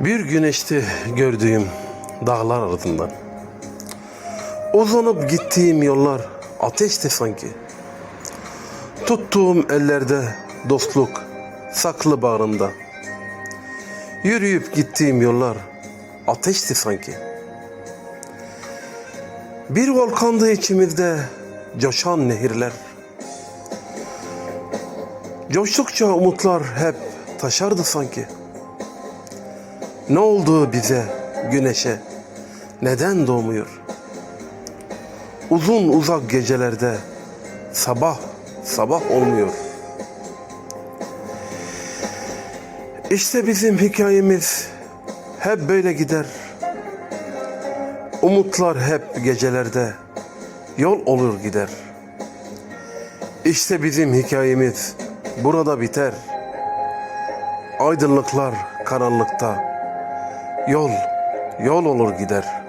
Bir güneşti gördüğüm dağlar ardından. Uzanıp gittiğim yollar ateşti sanki. Tuttuğum ellerde dostluk saklı bağrımda. Yürüyüp gittiğim yollar ateşti sanki. Bir volkandı içimizde coşan nehirler. Coştukça umutlar hep taşardı sanki. Ne oldu bize, güneşe? Neden doğmuyor? Uzun uzak gecelerde sabah sabah olmuyor. İşte bizim hikayemiz hep böyle gider. Umutlar hep gecelerde yol olur gider. İşte bizim hikayemiz burada biter. Aydınlıklar karanlıkta yol yol olur gider.''